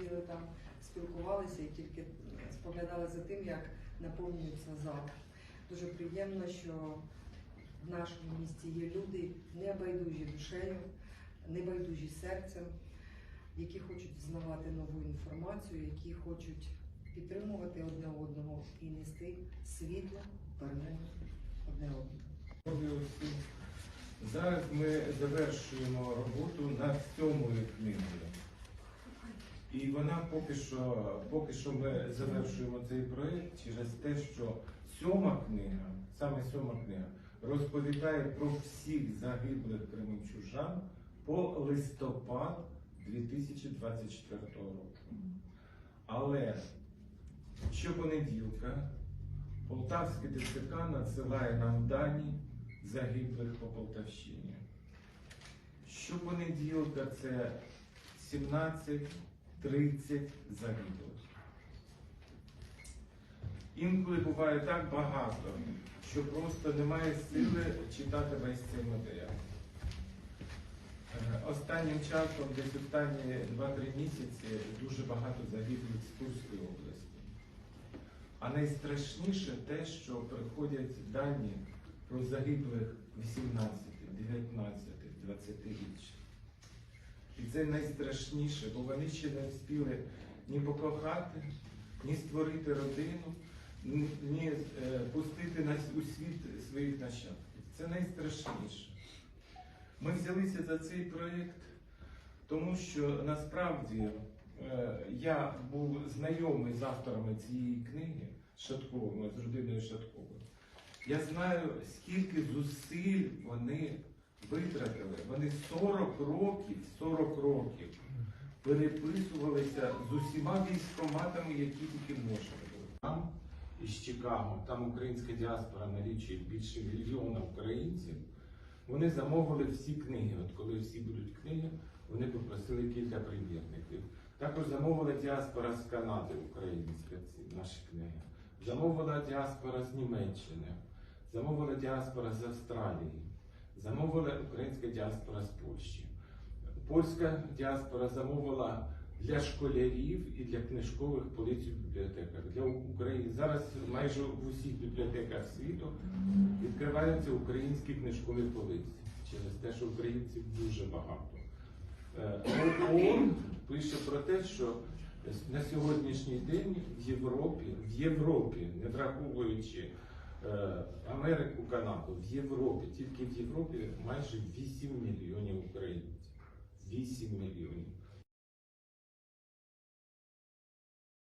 сиділи там, спілкувалися і тільки споглядали за тим, як наповнюється зал. Дуже приємно, що в нашому місті є люди небайдужі душею, небайдужі серцем, які хочуть знавати нову інформацію, які хочуть підтримувати одне одного і нести світло, перемогу одне одного. Зараз ми завершуємо роботу над сьомою книгою. І вона поки що, поки що ми завершуємо цей проєкт через те, що сьома книга, саме сьома книга, розповідає про всіх загиблих кременчужан по листопад 2024 року. Але щопонеділка Полтавське ТЦК надсилає нам дані загиблих по Полтавщині. Щопонеділка це 17-30 загиблих. Інколи буває так багато, що просто немає сили читати весь цей матеріал. Е, Останнім часом, десь останні 2-3 місяці, дуже багато загиблих з Курської області. А найстрашніше те, що приходять дані про загиблих 18, 19, 20 річ. І це найстрашніше, бо вони ще не встигли ні покохати, ні створити родину, ні е, пустити у світ своїх нащадків. Це найстрашніше. Ми взялися за цей проєкт, тому що насправді е, я був знайомий з авторами цієї книги Шатковими, з родиною Шатковою. Я знаю, скільки зусиль вони витратили. Вони 40 років, 40 років переписувалися з усіма військоматами, які тільки можна було. Там із Чикаго, там українська діаспора налічує більше мільйона українців. Вони замовили всі книги. От коли всі будуть книги, вони попросили кілька примірників. Також замовила діаспора з Канади, українська ці наші книги. Замовила діаспора з Німеччини, замовила діаспора з Австралії, замовила українська діаспора з Польщі. Польська діаспора замовила для школярів і для книжкових полиць у бібліотеках. Для України зараз майже в усіх бібліотеках світу відкриваються українські книжкові полиці через те, що українців дуже багато. Е, ООН пише про те, що на сьогоднішній день в Європі, в Європі, не враховуючи Америку, Канаду, в Європі, тільки в Європі майже 8 мільйонів українців. 8 мільйонів.